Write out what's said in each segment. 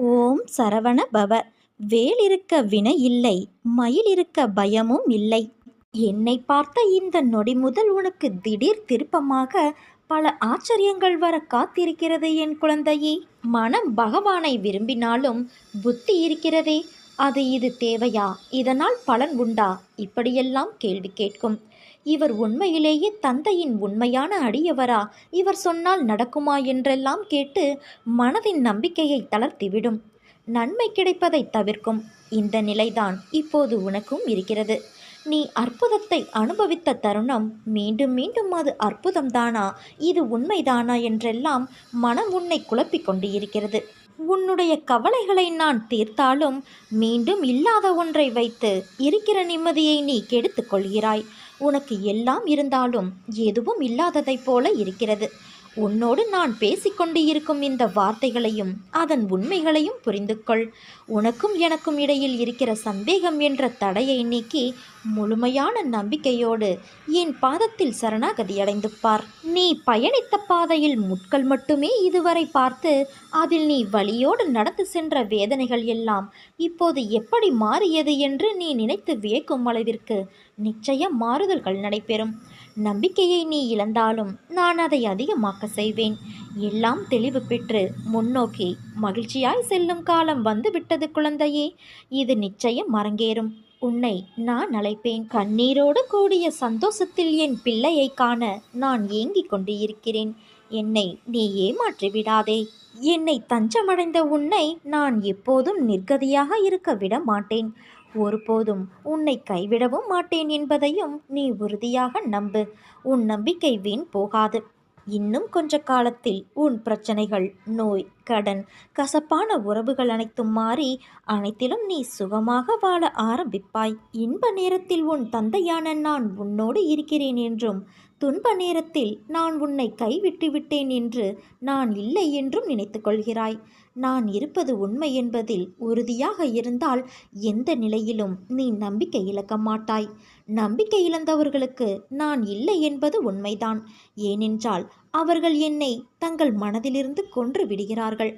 ஓம் சரவண பவ. வேலிருக்க வினை இல்லை மயில் இருக்க பயமும் இல்லை. என்னை பார்த்த இந்த நொடி முதல் உனக்கு திடீர் திருப்பமாக பல ஆச்சரியங்கள் வர காத்திருக்கிறது என் குழந்தையே. மனம் பகவானை விரும்பினாலும் புத்தி இருக்கிறதே. அது இது தேவையா? இதனால் பலன் உண்டா? இப்படியெல்லாம் கேள்வி கேட்கும். இவர் உண்மையிலேயே தந்தையின் உண்மையான அடியவரா? இவர் சொன்னால் நடக்குமா என்றெல்லாம் கேட்டு மனதின் நம்பிக்கையை தளர்த்திவிடும். நன்மை கிடைப்பதை தவிர்க்கும். இந்த நிலைதான் இப்போது உனக்கும் இருக்கிறது. நீ அற்புதத்தை அனுபவித்த தருணம் மீண்டும் மீண்டும் அது அற்புதம்தானா? இது உண்மைதானா என்றெல்லாம் மனம் உன்னை குழப்பிக் கொண்டு இருக்கிறது உன்னுடைய கவலைகளை நான் தீர்த்தாலும் மீண்டும் இல்லாத ஒன்றை வைத்து இருக்கிற நிம்மதியை நீ கெடுத்துக் கொள்கிறாய். உனக்கு எல்லாம் இருந்தாலும் எதுவும் இல்லாததைப் போல இருக்கிறது. உன்னோடு நான் பேசிக்கொண்டு இருக்கும் இந்த வார்த்தைகளையும் அதன் உண்மைகளையும் புரிந்து கொள் உனக்கும் எனக்கும் இடையில் இருக்கிற சந்தேகம் என்ற தடையை நீக்கி முழுமையான நம்பிக்கையோடு என் பாதத்தில் சரணாகதி அடைந்து பார். நீ பயணித்த பாதையில் முட்கள் மட்டுமே இதுவரை பார்த்து அதில் நீ வழியோடு நடந்து சென்ற வேதனைகள் எல்லாம் இப்போது எப்படி மாறியது என்று நீ நினைத்து வியக்கும் அளவிற்கு நிச்சயம் மாறுதல்கள் நடைபெறும். நம்பிக்கையை நீ இழந்தாலும் நான் அதை அதிகமாக்க செய்வேன். எல்லாம் தெளிவு பெற்று முன்னோக்கி மகிழ்ச்சியாய் செல்லும் காலம் வந்துவிட்டது குழந்தையே. இது நிச்சயம் அரங்கேறும். உன்னை நான் அழைப்பேன். கண்ணீரோடு கூடிய சந்தோஷத்தில் என் பிள்ளையை காண நான் ஏங்கிக் கொண்டு இருக்கிறேன் என்னை நீ ஏமாற்றி விடாதே. என்னை தஞ்சமடைந்த உன்னை நான் எப்போதும் நிர்கதியாக இருக்க விட மாட்டேன். ஒருபோதும் உன்னை கைவிடவும் மாட்டேன் என்பதையும் நீ உறுதியாக நம்பு. உன் நம்பிக்கை வீண் போகாது. இன்னும் கொஞ்ச காலத்தில் உன் பிரச்சனைகள் நோய் கடன் கசப்பான உறவுகள் அனைத்தும் மாறி அனைத்திலும் நீ சுகமாக வாழ ஆரம்பிப்பாய். இன்ப நேரத்தில் உன் தந்தையான நான் உன்னோடு இருக்கிறேன் என்றும் துன்ப நேரத்தில் நான் உன்னை கைவிட்டு விட்டேன் என்று நான் இல்லை என்றும் நினைத்து கொள்கிறாய். நான் இருப்பது உண்மை என்பதில் உறுதியாக இருந்தால் எந்த நிலையிலும் நீ நம்பிக்கை இழக்க மாட்டாய். நம்பிக்கை இழந்தவர்களுக்கு நான் இல்லை என்பது உண்மைதான். ஏனென்றால் அவர்கள் என்னை தங்கள் மனதிலிருந்து கொன்று விடுகிறார்கள்.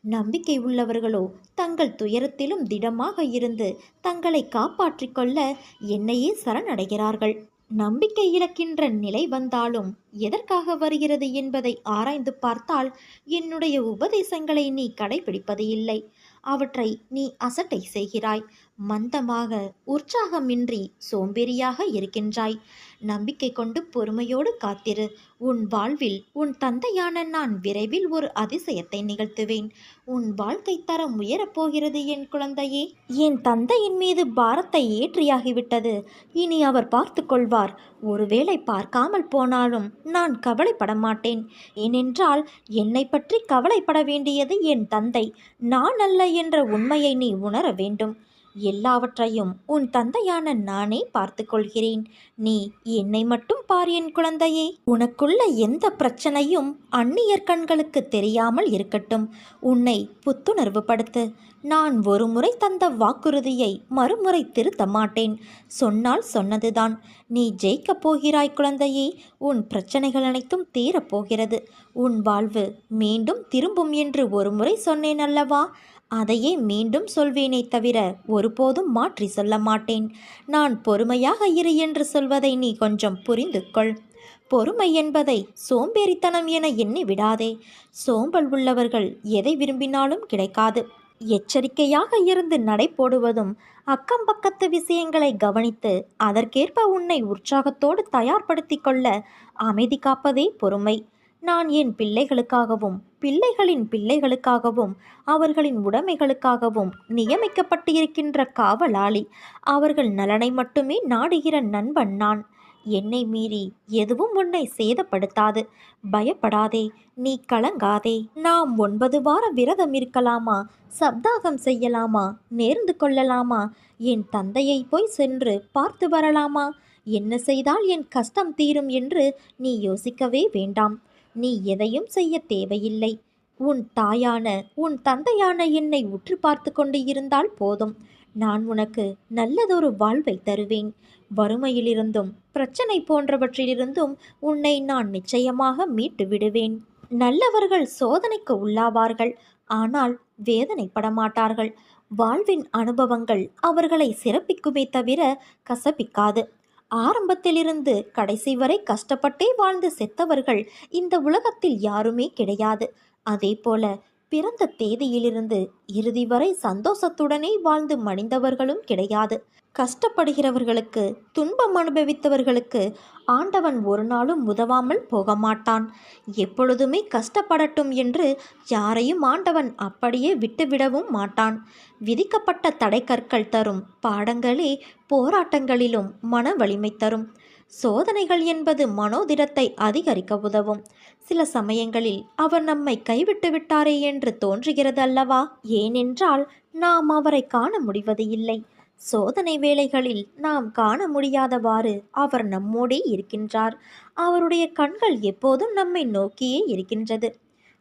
நம்பிக்கை உள்ளவர்களோ தங்கள் துயரத்திலும் திடமாக இருந்து தங்களை காப்பாற்றிக் கொள்ள என்னையே சரணடைகிறார்கள். நம்பிக்கை இழக்கின்ற நிலை வந்தாலும் எதற்காக வருகிறது என்பதை ஆராய்ந்து பார்த்தால் என்னுடைய உபதேசங்களை நீ கடைபிடிப்பது இல்லை. அவற்றை நீ அசட்டை செய்கிறாய். மந்தமாக உற்சாகமின்றி சோம்பேறியாக இருக்கின்றாய். நம்பிக்கை கொண்டு பொறுமையோடு காத்திரு. உன் வாழ்வில் உன் தந்தையான நான் விரைவில் ஒரு அதிசயத்தை நிகழ்த்துவேன். உன் வாழ்க்கை தரம் உயரப்போகிறது என் குழந்தையே. என் தந்தையின் மீது பாரத்தை ஏற்றியாகிவிட்டது. இனி அவர் பார்த்து கொள்வார். ஒருவேளை பார்க்காமல் போனாலும் நான் கவலைப்பட மாட்டேன். ஏனென்றால் என்னை பற்றி கவலைப்பட வேண்டியது என் தந்தை. நான் அல்ல என்ற உண்மையை நீ உணர வேண்டும். எல்லாவற்றையும் உன் தந்தையான நானே பார்த்து கொள்கிறேன் நீ என்னை மட்டும் பார் என் குழந்தையே. உனக்குள்ள எந்த பிரச்சனையும் அந்நியர் கண்களுக்கு தெரியாமல் இருக்கட்டும். உன்னை புத்துணர்வு படுத்து நான் ஒரு முறை தந்த வாக்குறுதியை மறுமுறை திருத்த மாட்டேன். சொன்னால் சொன்னதுதான். நீ ஜெயிக்கப் போகிறாய் குழந்தையே. உன் பிரச்சனைகள் அனைத்தும் தீரப்போகிறது உன் வாழ்வு மீண்டும் திரும்பும் என்று ஒரு முறை சொன்னேன் அல்லவா? அதையே மீண்டும் சொல்வேனே தவிர ஒருபோதும் மாற்றி சொல்ல மாட்டேன். நான் பொறுமையாக இரு என்று சொல்வதை நீ கொஞ்சம் புரிந்து கொள். பொறுமை என்பதை சோம்பேறித்தனம் என எண்ணி விடாதே. சோம்பல் உள்ளவர்கள் எதை விரும்பினாலும் கிடைக்காது. எச்சரிக்கையாக இருந்து நடை போடுவதும் அக்கம் பக்கத்து விஷயங்களை கவனித்து அதற்கேற்ப உன்னை உற்சாகத்தோடு தயார்படுத்தி கொள்ள அமைதி காப்பதே பொறுமை. நான் என் பிள்ளைகளுக்காகவும் பிள்ளைகளின் பிள்ளைகளுக்காகவும் அவர்களின் உடைமைகளுக்காகவும் நியமிக்கப்பட்டிருக்கின்ற காவலாளி அவர்கள் நலனை மட்டுமே நாடுகிற நண்பன் நான். என்னை மீறி எதுவும் உன்னை சேதப்படுத்தாது. பயப்படாதே நீ கலங்காதே. நாம் ஒன்பது வார விரதம் இருக்கலாமா? சப்தாகம் செய்யலாமா? நேர்ந்து கொள்ளலாமா? என் தந்தையை போய் சென்று பார்த்து வரலாமா? என்ன செய்தால் என் கஷ்டம் தீரும் என்று நீ யோசிக்கவே வேண்டாம். நீ எதையும் செய்ய தேவையில்லை. உன் தாயான உன் தந்தையான என்னை உற்று பார்த்து கொண்டு இருந்தால் போதும். நான் உனக்கு நல்லதொரு வாழ்வை தருவேன். வறுமையிலிருந்தும் பிரச்சனை போன்றவற்றிலிருந்தும் உன்னை நான் நிச்சயமாக மீட்டு விடுவேன். நல்லவர்கள் சோதனைக்கு உள்ளாவார்கள் ஆனால் வேதனைப்பட மாட்டார்கள். வாழ்வின் அனுபவங்கள் அவர்களை சிறப்பிக்குமே தவிர கசப்பிக்காது. ஆரம்பத்திலிருந்து கடைசி வரை கஷ்டப்பட்டே வாழ்ந்து செத்தவர்கள் இந்த உலகத்தில் யாருமே கிடையாது. அதே போல பிறந்த தேதியிலிருந்து இறுதி வரை சந்தோஷத்துடனே வாழ்ந்து மணிந்தவர்களும் கிடையாது. கஷ்டப்படுகிறவர்களுக்கு துன்பம் அனுபவித்தவர்களுக்கு ஆண்டவன் ஒரு நாளும் உதவாமல் போக மாட்டான் எப்பொழுதுமே கஷ்டப்படட்டும் என்று யாரையும் ஆண்டவன் அப்படியே விட்டுவிடவும் மாட்டான். விதிக்கப்பட்ட தடைக்கற்கள் தரும் பாடங்களே போராட்டங்களிலும் மன வலிமை தரும். சோதனைகள் என்பது மனோதிடத்தை அதிகரிக்க உதவும். சில சமயங்களில் அவர் நம்மை கைவிட்டு விட்டாரே என்று தோன்றுகிறது அல்லவா ஏனென்றால் நாம் அவரை காண முடிவது இல்லை. சோதனை வேளைகளில் நாம் காண முடியாதவாறு அவர் நம்மோடே இருக்கின்றார். அவருடைய கண்கள் எப்போதும் நம்மை நோக்கியே இருக்கின்றது.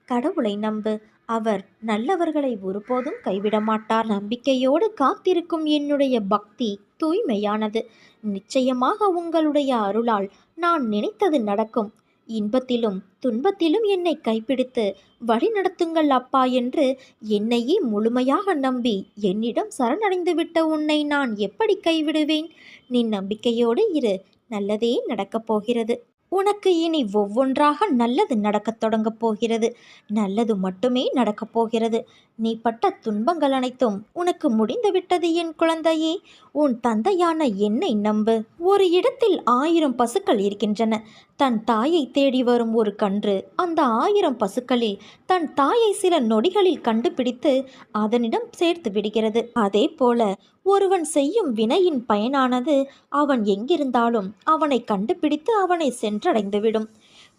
கடவுளை நம்பு அவர் நல்லவர்களை ஒருபோதும் கைவிட மாட்டார் நம்பிக்கையோடு காத்திருக்கும் என்னுடைய பக்தி தூய்மையானது. நிச்சயமாக உங்களுடைய அருளால் நான் நினைத்தது நடக்கும். இன்பத்திலும் துன்பத்திலும் என்னை கைப்பிடித்து வழிநடத்துங்கள் அப்பா என்று என்னையே முழுமையாக நம்பி என்னிடம் சரணடைந்துவிட்ட உன்னை நான் எப்படி கைவிடுவேன்? நீ நம்பிக்கையோடு இரு. நல்லதே நடக்கப் போகிறது. உனக்கு இனி ஒவ்வொன்றாக நல்லது நடக்கத் தொடங்கப் போகிறது. நல்லது மட்டுமே நடக்கப் போகிறது. நீ பட்ட துன்பங்கள் அனைத்தும் உனக்கு முடிந்துவிட்டது என் குழந்தையே. உன் தந்தையான என்னை நம்பு. ஒரு இடத்தில் ஆயிரம் பசுக்கள் இருக்கின்றன. தன் தாயை தேடி வரும் ஒரு கன்று அந்த ஆயிரம் பசுக்களில் தன் தாயை சில நொடிகளில் கண்டுபிடித்து அதனிடம் சேர்த்து விடுகிறது. அதே போல ஒருவன் செய்யும் வினையின் பயனானது அவன் எங்கிருந்தாலும் அவனை கண்டுபிடித்து அவனை சென்றடைந்துவிடும்.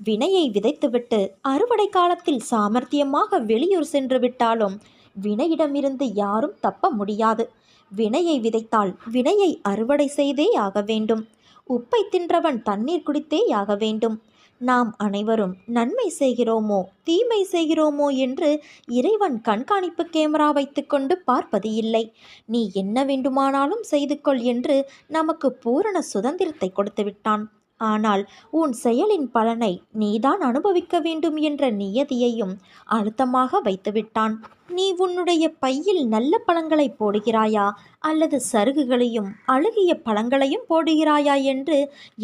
வினையை விதைத்துவிட்டு அறுவடை காலத்தில் சாமர்த்தியமாக வெளியூர் சென்று விட்டாலும் வினையிடமிருந்து யாரும் தப்ப முடியாது. வினையை விதைத்தால் வினையை அறுவடை செய்தே ஆக வேண்டும். உப்பை தின்றவன் தண்ணீர் குடித்தே ஆக வேண்டும். நாம் அனைவரும் நன்மை செய்கிறோமோ தீமை செய்கிறோமோ என்று இறைவன் கண்காணிப்பு கேமரா வைத்துக்கொண்டு பார்ப்பது இல்லை. நீ என்ன வேண்டுமானாலும் செய்து கொள் என்று நமக்கு பூரண சுதந்திரத்தை கொடுத்து விட்டான். ஆனால் உன் செயலின் பலனை நீதான் அனுபவிக்க வேண்டும் என்ற நியதியையும் அழுத்தமாக வைத்துவிட்டான். நீ உன்னுடைய பையில் நல்ல பழங்களை போடுகிறாயா? அல்லது சருகுகளையும் அழுகிய பழங்களையும் போடுகிறாயா என்று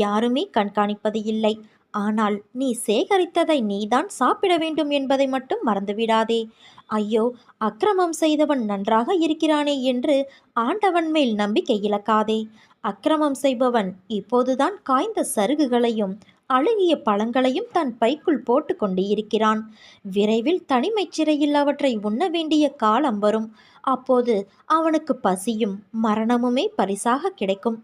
யாருமே கண்காணிப்பது இல்லை. ஆனால் நீ சேகரித்ததை நீதான் சாப்பிட வேண்டும் என்பதை மட்டும் மறந்துவிடாதே. ஐயோ அக்கிரமம் செய்தவன் நன்றாக இருக்கிறானே என்று ஆண்டவன் மேல் நம்பிக்கை இழக்காதே. அக்கிரமம் செய்பவன் இப்போதுதான் காய்ந்த சருகுகளையும் அழுகிய பழங்களையும் தன் பைக்குள் போட்டு கொண்டு இருக்கிறான். விரைவில் தனிமைச் சிறையில் அவற்றை உண்ண வேண்டிய காலம் வரும். அப்போது அவனுக்கு பசியும் மரணமுமே பரிசாக கிடைக்கும்.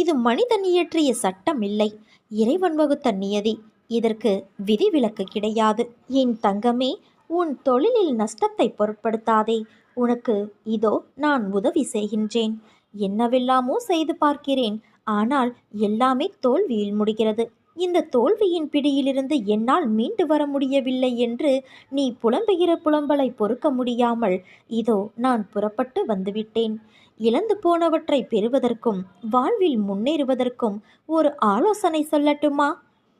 இது மனிதன் இயற்றிய சட்டம் இல்லை. இறைவன் வகுத்த நியதி இதற்கு விதிவிலக்கு கிடையாது. என் தங்கமே உன் தொழிலில் நஷ்டத்தை பொருட்படுத்தாதே. உனக்கு இதோ நான் உதவி செய்கின்றேன். என்னவெல்லாமோ செய்து பார்க்கிறேன். ஆனால் எல்லாமே தோல்வியில் முடிகிறது. இந்த தோல்வியின் பிடியிலிருந்து என்னால் மீண்டு வர முடியவில்லை என்று நீ புலம்புகிற புலம்பலை பொறுக்க முடியாமல் இதோ நான் புறப்பட்டு வந்துவிட்டேன். இழந்து போனவற்றை பெறுவதற்கும் வாழ்வில் முன்னேறுவதற்கும் ஒரு ஆலோசனை சொல்லட்டுமா?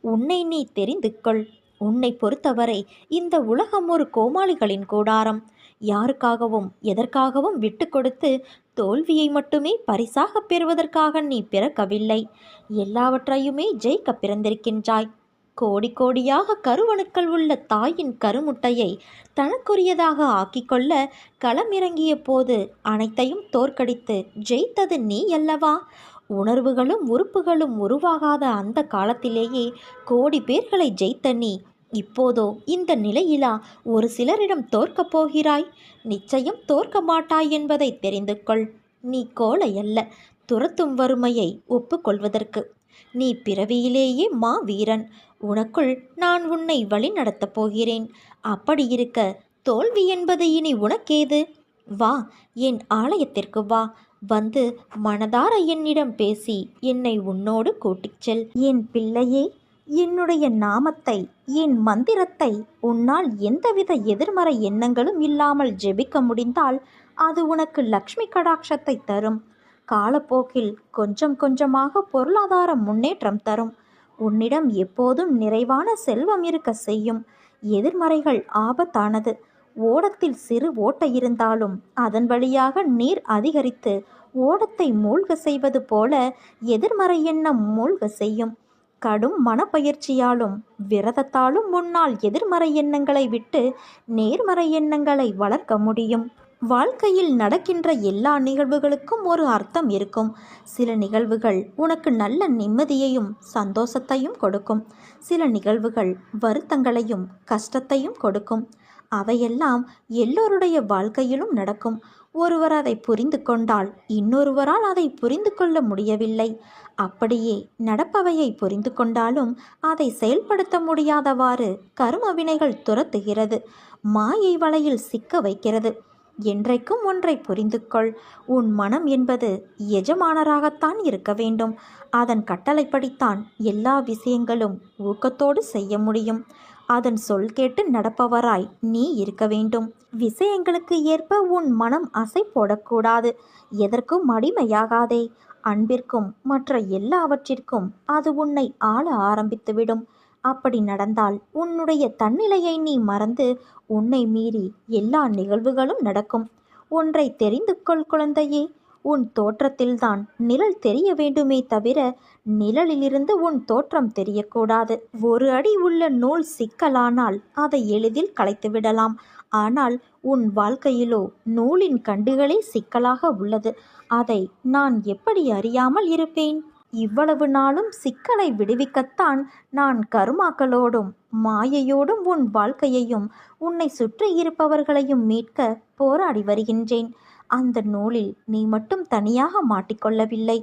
உன்னை நீ தெரிந்து கொள். உன்னை பொறுத்தவரை இந்த உலகம் ஒரு கோமாளிகளின் கூடாரம். யாருக்காகவும் எதற்காகவும் விட்டு கொடுத்து தோல்வியை மட்டுமே பரிசாக பெறுவதற்காக நீ பிறக்கவில்லை. எல்லாவற்றையுமே ஜெயிக்க பிறந்திருக்கின்றாய். கோடி கோடியாக கருவணுக்கள் உள்ள தாயின் கருமுட்டையை தனக்குரியதாக ஆக்கிக்கொள்ள களமிறங்கிய போது அனைத்தையும் தோற்கடித்து ஜெயித்தது நீ அல்லவா? உணர்வுகளும் உறுப்புகளும் உருவாகாத அந்த காலத்திலேயே கோடி பேர்களை ஜெயித்த நீ இப்போதோ இந்த நிலையிலா ஒரு சிலரிடம் தோற்கப் போகிறாய்? நிச்சயம் தோற்க மாட்டாய் என்பதை தெரிந்து கொள் நீ கோலை அல்ல துரத்தும் வறுமையை ஒப்புக்கொள்வதற்கு. நீ பிறவியிலேயே மா வீரன் உனக்குள் நான் உன்னை வழி நடத்தப் போகிறேன். அப்படி இருக்க தோல்வி என்பது இனி உனக்கேது? வா என் ஆலயத்திற்கு வா. வந்து மனதார என்னிடம் பேசி என்னை உன்னோடு கூட்டிச் செல். என் பிள்ளையே என்னுடைய நாமத்தை என் மந்திரத்தை உன்னால் எந்தவித எதிர்மறை எண்ணங்களும் இல்லாமல் ஜெபிக்க முடிந்தால் அது உனக்கு லக்ஷ்மி கடாட்சத்தை தரும். காலப்போக்கில் கொஞ்சம் கொஞ்சமாக பொருளாதார முன்னேற்றம் தரும். உன்னிடம் எப்போதும் நிறைவான செல்வம் இருக்க செய்யும். எதிர்மறைகள் ஆபத்தானது. ஓடத்தில் சிறு ஓட்டை இருந்தாலும் அதன் வழியாக நீர் அதிகரித்து ஓடத்தை மூழ்க செய்வது போல எதிர்மறை எண்ணம் மூழ்க செய்யும். கடும் மனப்பயிற்சியாலும் விரதத்தாலும் முன்னால் எதிர்மறை எண்ணங்களை விட்டு நேர்மறை எண்ணங்களை வளர்க்க முடியும். வாழ்க்கையில் நடக்கின்ற எல்லா நிகழ்வுகளுக்கும் ஒரு அர்த்தம் இருக்கும். சில நிகழ்வுகள் உனக்கு நல்ல நிம்மதியையும் சந்தோஷத்தையும் கொடுக்கும். சில நிகழ்வுகள் வருத்தங்களையும் கஷ்டத்தையும் கொடுக்கும். அவையெல்லாம் எல்லோருடைய வாழ்க்கையிலும் நடக்கும். ஒருவர் அதை புரிந்து கொண்டால் இன்னொருவரால் அதை புரிந்து கொள்ள முடியவில்லை. அப்படியே நடப்பவையை புரிந்து கொண்டாலும் அதை செயல்படுத்த முடியாதவாறு கரும வினைகள் துரத்துகிறது மாயை வலையில் சிக்க வைக்கிறது. என்றைக்கும் ஒன்றை புரிந்து கொள் உன் மனம் என்பது எஜமானராகத்தான் இருக்க வேண்டும். அதன் கட்டளைப்படித்தான் எல்லா விஷயங்களும் ஊக்கத்தோடு செய்ய முடியும். அதன் சொல் கேட்டு நடப்பவராய் நீ இருக்க வேண்டும். விஷயங்களுக்கு ஏற்ப உன் மனம் அசை போடக்கூடாது. எதற்கும் அடிமையாகாதே. அன்பிற்கும் மற்ற எல்லாவற்றிற்கும் அது உன்னை ஆள ஆரம்பித்துவிடும். அப்படி நடந்தால் உன்னுடைய தன்னிலையை நீ மறந்து உன்னை மீறி எல்லா நிகழ்வுகளும் நடக்கும். ஒன்றை தெரிந்து கொள் குழந்தையே உன் தோற்றத்தில்தான் நிழல் தெரிய வேண்டுமே தவிர நிழலிலிருந்து உன் தோற்றம் தெரியக்கூடாது. ஒரு அடி உள்ள நூல் சிக்கலானால் அதை எளிதில் களைத்துவிடலாம் ஆனால் உன் வாழ்க்கையிலோ நூலின் கண்டுகளே சிக்கலாக உள்ளது. அதை நான் எப்படி அறியாமல் இருப்பேன்? இவ்வளவு நாளும் சிக்கலை விடுவிக்கத்தான் நான் கருமாக்களோடும் மாயையோடும் உன் வாழ்க்கையையும் உன்னை சுற்றி இருப்பவர்களையும் மீட்க போராடி வருகின்றேன். அந்த நூலில் நீ மட்டும் தனியாக மாட்டிக்கொள்ளவில்லை.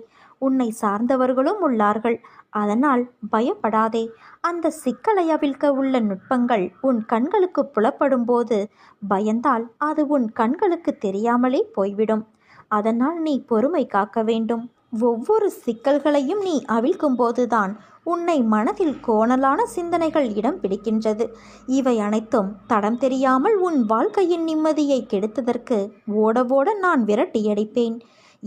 உன்னை சார்ந்தவர்களும் உள்ளார்கள். அதனால் பயப்படாதே. அந்த சிக்கலை அவிழ்க்க உள்ள நுட்பங்கள் உன் கண்களுக்கு புலப்படும் போது பயந்தால் அது உன் கண்களுக்கு தெரியாமலே போய்விடும். அதனால் நீ பொறுமை காக்க வேண்டும். ஒவ்வொரு சிக்கல்களையும் நீ அவிழ்க்கும் போதுதான் உன்னை மனதில் கோணலான சிந்தனைகள் இடம் பிடிக்கின்றது. இவை அனைத்தும் தடம் தெரியாமல் உன் வாழ்க்கையின் நிம்மதியை கெடுத்ததற்கு ஓட ஓட நான் விரட்டியடிப்பேன்.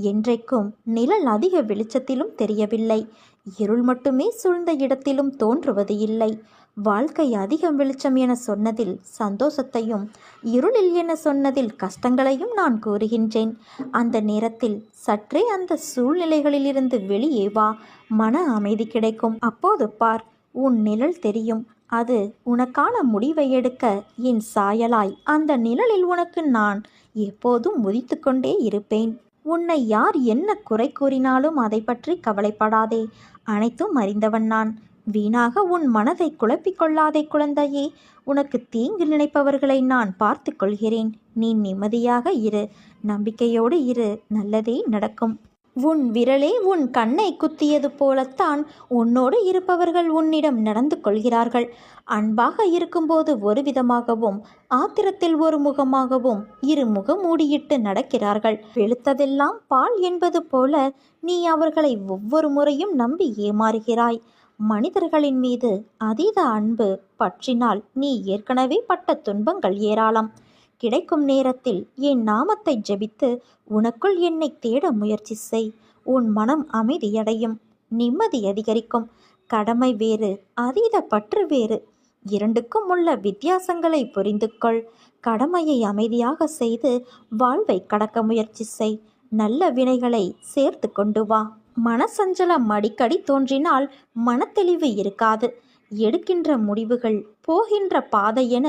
என்றைக்கும் நிழல் அதிக வெளிச்சத்திலும் தெரியவில்லை. இருள் மட்டுமே சூழ்ந்த இடத்திலும் தோன்றுவது இல்லை வாழ்க்கை அதிகம் வெளிச்சம் என சொன்னதில் சந்தோஷத்தையும் இருளில் என சொன்னதில் கஷ்டங்களையும் நான் கூறுகின்றேன். அந்த நேரத்தில் சற்றே அந்த சூழ்நிலைகளிலிருந்து வெளியே வா மன அமைதி கிடைக்கும். அப்போது பார் உன் நிழல் தெரியும். அது உனக்கான முடிவை எடுக்க என் சாயலாய். அந்த நிழலில் உனக்கு நான் எப்போதும் உதித்து கொண்டே இருப்பேன். உன்னை யார் என்ன குறை கூறினாலும் அதை பற்றி கவலைப்படாதே. அனைத்தும் அறிந்தவன் நான். வீணாக உன் மனதை குழப்பிக் கொள்ளாதே குழந்தையே. உனக்கு தீங்கு நினைப்பவர்களை நான் பார்த்து கொள்கிறேன். நீ நிம்மதியாக இரு. நம்பிக்கையோடு இரு. நல்லதே நடக்கும். உன் விரலே உன் கண்ணை குத்தியது போலத்தான் உன்னோடு இருப்பவர்கள் உன்னிடம் நடந்து கொள்கிறார்கள். அன்பாக இருக்கும்போது ஒரு விதமாகவும் ஆத்திரத்தில் ஒரு முகமாகவும் இரு முகமூடியிட்டு நடக்கிறார்கள். வெளுத்ததெல்லாம் பால் என்பது போல நீ அவர்களை ஒவ்வொரு முறையும் நம்பி ஏமாறுகிறாய். மனிதர்களின் மீது அதீத அன்பு பற்றினால் நீ ஏற்கனவே பட்ட துன்பங்கள் ஏராளம். கிடைக்கும் நேரத்தில் என் நாமத்தை ஜெபித்து உனக்குள் என்னை தேட முயற்சி செய். உன் மனம் அமைதியடையும். நிம்மதி அதிகரிக்கும். கடமை வேறு அதீத பற்று வேறு. இரண்டுக்கும் உள்ள வித்தியாசங்களை புரிந்து கொள் கடமையை அமைதியாக செய்து வாழ்வை கடக்க முயற்சி செய். நல்ல வினைகளை சேர்த்து கொண்டு வா. மனசஞ்சலம் அடிக்கடி தோன்றினால் மனத்தெளிவு இருக்காது. எடுக்கின்ற முடிவுகள் போகின்ற பாதை என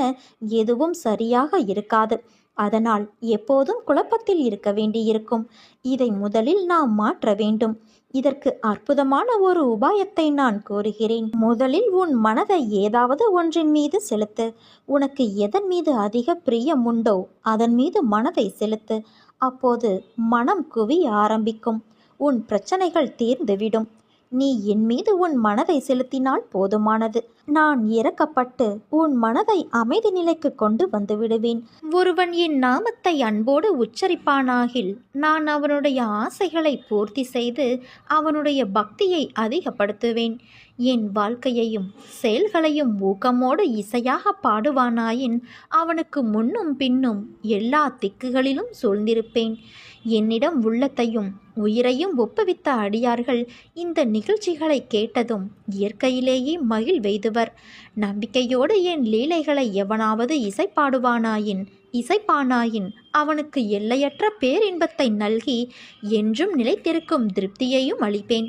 எதுவும் சரியாக இருக்காது. அதனால் எப்போதும் குழப்பத்தில் இருக்க வேண்டியிருக்கும். இதை முதலில் நாம் மாற்ற வேண்டும். இதற்கு அற்புதமான ஒரு உபாயத்தை நான் கூறுகிறேன். முதலில் உன் மனதை ஏதாவது ஒன்றின் மீது செலுத்து. உனக்கு எதன் மீது அதிக பிரியம் உண்டோ அதன் மீது மனதை செலுத்து. அப்போது மனம் குவி ஆரம்பிக்கும். உன் பிரச்சனைகள் தீர்ந்துவிடும். நீ என் மீது உன் மனதை செலுத்தினால் போதுமானது. நான் இறக்கப்பட்டு உன் மனதை அமைதி நிலைக்கு கொண்டு வந்து விடுவேன். ஒருவன் என் நாமத்தை அன்போடு உச்சரிப்பானாகில் நான் அவனுடைய ஆசைகளை பூர்த்தி செய்து அவனுடைய பக்தியை அதிகப்படுத்துவேன். என் வாழ்க்கையையும் செயல்களையும் ஊக்கமோடு இசையாக பாடுவானாயின் அவனுக்கு முன்னும் பின்னும் எல்லா திக்குகளிலும் சூழ்ந்திருப்பேன். என்னிடம் உள்ளத்தையும் உயிரையும் ஒப்புவித்த அடியார்கள் இந்த நிகழ்ச்சிகளை கேட்டதும் இயற்கையிலேயே மகிழ் வெய்துவர். நம்பிக்கையோடு என் லீலைகளை எவனாவது இசைப்பாடுவானாயின் இசைப்பானாயின் அவனுக்கு எல்லையற்ற பேரின்பத்தை நல்கி என்றும் நிலைத்திருக்கும் திருப்தியையும் அளிப்பேன்.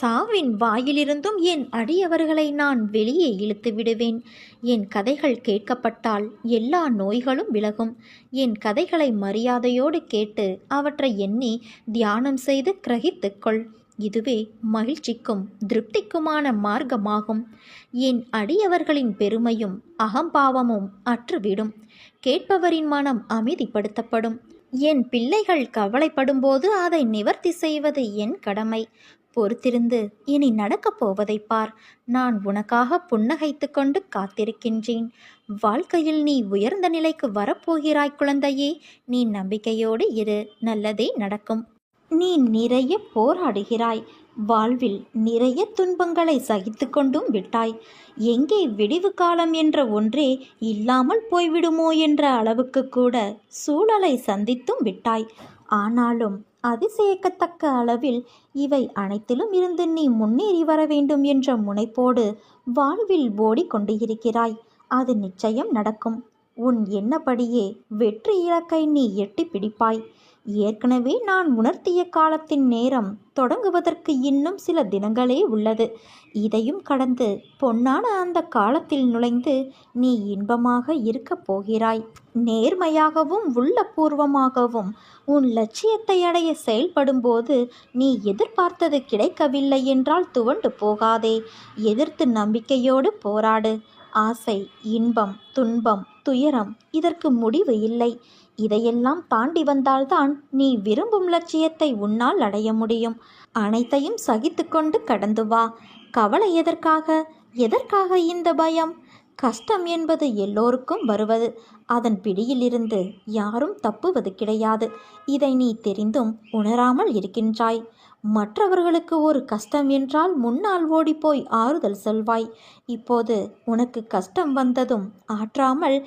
சாவின் வாயிலிருந்தும் என் அடியவர்களை நான் வெளியே இழுத்து விடுவேன். என் கதைகள் கேட்கப்பட்டால் எல்லா நோய்களும் விலகும். என் கதைகளை மரியாதையோடு கேட்டு அவற்றை எண்ணி தியானம் செய்து கிரகித்துக்கொள். இதுவே மகிழ்ச்சிக்கும் திருப்திக்குமான மார்க்கமாகும். என் அடியவர்களின் பெருமையும் அகம்பாவமும் அற்றுவிடும். கேட்பவரின் மனம் அமைதிப்படுத்தப்படும். என் பிள்ளைகள் கவலைப்படும்போது அதை நிவர்த்தி செய்வது என் கடமை. பொறுத்திருந்து இனி நடக்கப் போவதை பார். நான் உனக்காக புன்னகைத்து கொண்டு காத்திருக்கின்றேன். வாழ்க்கையில் நீ உயர்ந்த நிலைக்கு வரப்போகிறாய் குழந்தையே. நீ நம்பிக்கையோடு இரு. நல்லதே நடக்கும். நீ நிறைய போராடுகிறாய். வாழ்வில் நிறைய துன்பங்களை சகித்து கொண்டும் விட்டாய். எங்கே விடிவு காலம் என்ற ஒன்றே இல்லாமல் போய்விடுமோ என்ற அளவுக்கு கூட சூழலை சந்தித்தும் விட்டாய். ஆனாலும் அதிசயக்கத்தக்க அளவில் இவை அனைத்திலும் இருந்து நீ முன்னேறி வர வேண்டும் என்ற முனைப்போடு வாழ்வில் ஓடிக்கொண்டு இருக்கிறாய். அது நிச்சயம் நடக்கும். உன் எண்ணப்படியே வெற்றி இலக்கை நீ எட்டி பிடிப்பாய். ஏற்கனவே நான் உணர்த்திய காலத்தின் நேரம் தொடங்குவதற்கு இன்னும் சில தினங்களே உள்ளது. இதையும் கடந்து பொன்னான அந்த காலத்தில் நுழைந்து நீ இன்பமாக இருக்கப் போகிறாய். நேர்மையாகவும் உள்ளபூர்வமாகவும் உன் லட்சியத்தை அடைய செயல்படும்போது நீ எதிர்பார்த்தது கிடைக்கவில்லை என்றால் துவண்டு போகாதே. எதிர்த்து நம்பிக்கையோடு போராடு. ஆசை இன்பம் துன்பம் துயரம் இதற்கு முடிவு இல்லை. இதையெல்லாம் தாண்டி வந்தால்தான் நீ விரும்பும் லட்சியத்தை உன்னால் அடைய முடியும். அனைத்தையும் சகித்துக்கொண்டு கடந்து வா. கவலை எதற்காக? எதற்காக இந்த பயம்? கஷ்டம் என்பது எல்லோருக்கும் வருவது. அதன் பிடியிலிருந்து யாரும் தப்புவது கிடையாது. இதை நீ தெரிந்தும் உணராமல் இருக்கின்றாய். மற்றவர்களுக்கு ஒரு கஷ்டம் என்றால் முன்னால் ஓடிப்போய் ஆறுதல் சொல்வாய். இப்போது உனக்கு கஷ்டம் வந்ததும் ஆற்றாமல்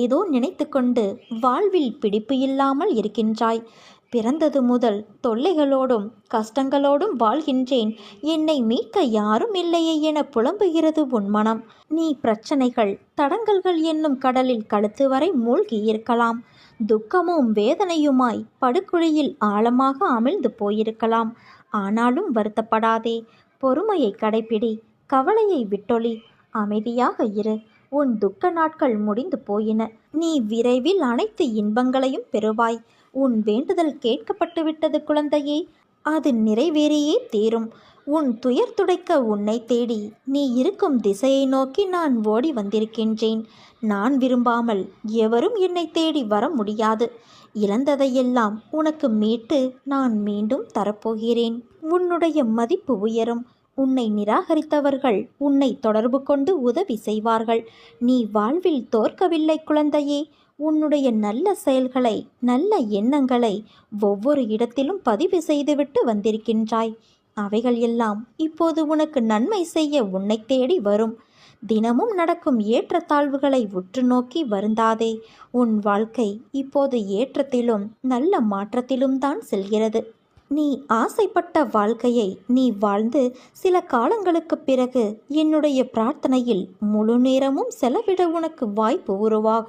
ஏதோ நினைத்து கொண்டு வாழ்வில் பிடிப்பு இல்லாமல் இருக்கின்றாய். பிறந்தது முதல் தொல்லைகளோடும் கஷ்டங்களோடும் வாழ்கின்றேன். என்னை மீட்க யாரும் இல்லையே என புலம்புகிறது உன் மனம். நீ பிரச்சனைகள் தடங்கல்கள் என்னும் கடலில் கழுத்து வரை மூழ்கி இருக்கலாம். துக்கமும் வேதனையுமாய் படுகுழியில் ஆழமாக அமிழ்ந்து போயிருக்கலாம். ஆனாலும் வருத்தப்படாதே. பொறுமையை கடைப்பிடி கவலையை விட்டொளி அமைதியாக இரு. உன் துக்க நாட்கள் முடிந்து போயின. நீ விரைவில் அனைத்து இன்பங்களையும் பெறுவாய். உன் வேண்டுதல் கேட்கப்பட்டு விட்டது குழந்தையே. அது நிறைவேறியே தீரும். உன் துயர் துடைக்க உன்னை தேடி நீ இருக்கும் திசையை நோக்கி நான் ஓடி வந்திருக்கின்றேன். நான் விரும்பாமல் எவரும் என்னை தேடி வர முடியாது. இழந்ததையெல்லாம் உனக்கு மீட்டு நான் மீண்டும் தரப்போகிறேன். உன்னுடைய மதிப்பு உயரும். உன்னை நிராகரித்தவர்கள் உன்னை தொடர்பு கொண்டு உதவி செய்வார்கள். நீ வாழ்வில் தோற்கவில்லை குழந்தையே. உன்னுடைய நல்ல செயல்களை நல்ல எண்ணங்களை ஒவ்வொரு இடத்திலும் பதிவு செய்துவிட்டு வந்திருக்கின்றாய். அவைகள் எல்லாம் இப்போது உனக்கு நன்மை செய்ய உன்னை தேடி வரும். தினமும் நடக்கும் ஏற்றத்தாழ்வுகளை உற்று நோக்கி வருந்தாதே. உன் வாழ்க்கை இப்போது ஏற்றத்திலும் நல்ல மாற்றத்திலும் தான் செல்கிறது. நீ ஆசைப்பட்ட வாழ்க்கையை நீ வாழ்ந்து சில காலங்களுக்கு பிறகு என்னுடைய பிரார்த்தனையில் முழு நேரமும் செலவிட உனக்கு வாய்ப்பு உருவாகும்.